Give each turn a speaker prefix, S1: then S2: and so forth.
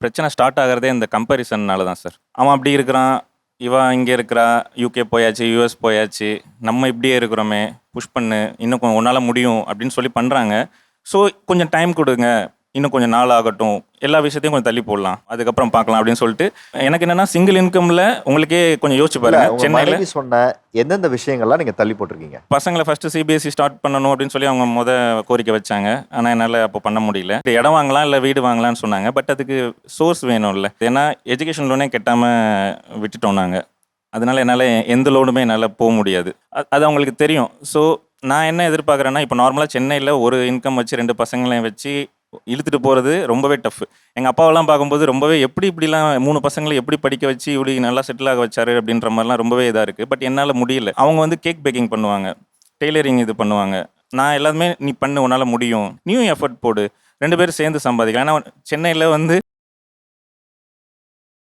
S1: பிரச்சனை ஸ்டார்ட் ஆகிறதே இந்த கம்பேரிசன்னால தான் சார் அவன் அப்படி இருக்கிறான் இவன் இங்கே இருக்கிறா யூகே போயாச்சு யூஎஸ் போயாச்சு நம்ம இப்படியே இருக்கிறோமே புஷ் பண்ணு இன்னும் கொஞ்சம் உன்னால் முடியும் அப்படின்னு சொல்லி பண்ணுறாங்க ஸோ கொஞ்சம் டைம் கொடுங்க இன்னும் கொஞ்சம் நாள் ஆகட்டும் எல்லா விஷயத்தையும் கொஞ்சம் தள்ளி போடலாம். அதுக்கப்புறம் பார்க்கலாம் அப்படின்னு சொல்லிட்டு எனக்கு என்னன்னா சிங்கிள் இன்கம்ல உங்களுக்கே கொஞ்சம் யோசிச்சு பாருங்க. சென்னையில்
S2: சொன்ன எந்தெந்த விஷயங்கள்லாம் நீங்க தள்ளி போட்டிருக்கீங்க?
S1: பசங்களை ஃபர்ஸ்ட் சிபிஎஸ்சி ஸ்டார்ட் பண்ணணும் அப்படின்னு சொல்லி அவங்க முத கோரிக்கை வச்சாங்க. ஆனால் என்னால் அப்போ பண்ண முடியல. இடம் வாங்கலாம் இல்லை வீடு வாங்கலாம்னு சொன்னாங்க. பட் அதுக்கு சோர்ஸ் வேணும்ல. ஏன்னா எஜுகேஷன் லோனே கட்டாமல் விட்டுட்டோம் நாங்கள் அதனால என்னால் எந்த லோனுமே என்னால் போக முடியாது. அது அவங்களுக்கு தெரியும். ஸோ நான் என்ன எதிர்பார்க்குறேன்னா இப்போ நார்மலாக சென்னையில் ஒரு இன்கம் வச்சு ரெண்டு பசங்களையும் வச்சு இழுத்துட்டு போகிறது ரொம்பவே டஃப் எங்கள் அப்பாவெல்லாம் பார்க்கும்போது ரொம்பவே எப்படி இப்படிலாம் மூணு பசங்களை எப்படி படிக்க வச்சு இப்படி நல்லா செட்டில் ஆக வச்சாரு அப்படின்ற மாதிரிலாம் ரொம்பவே இதாக இருக்குது பட் என்னால் முடியல. அவங்க வந்து கேக் பேக்கிங் பண்ணுவாங்க. டெய்லரிங் இது பண்ணுவாங்க. நான் எல்லாமே நீ பண்ணு உன்னால் முடியும். நீயும் எஃபர்ட் போடு. ரெண்டு பேரும் சேர்ந்து சம்பாதிக்கலாம். ஏன்னா சென்னையில் வந்து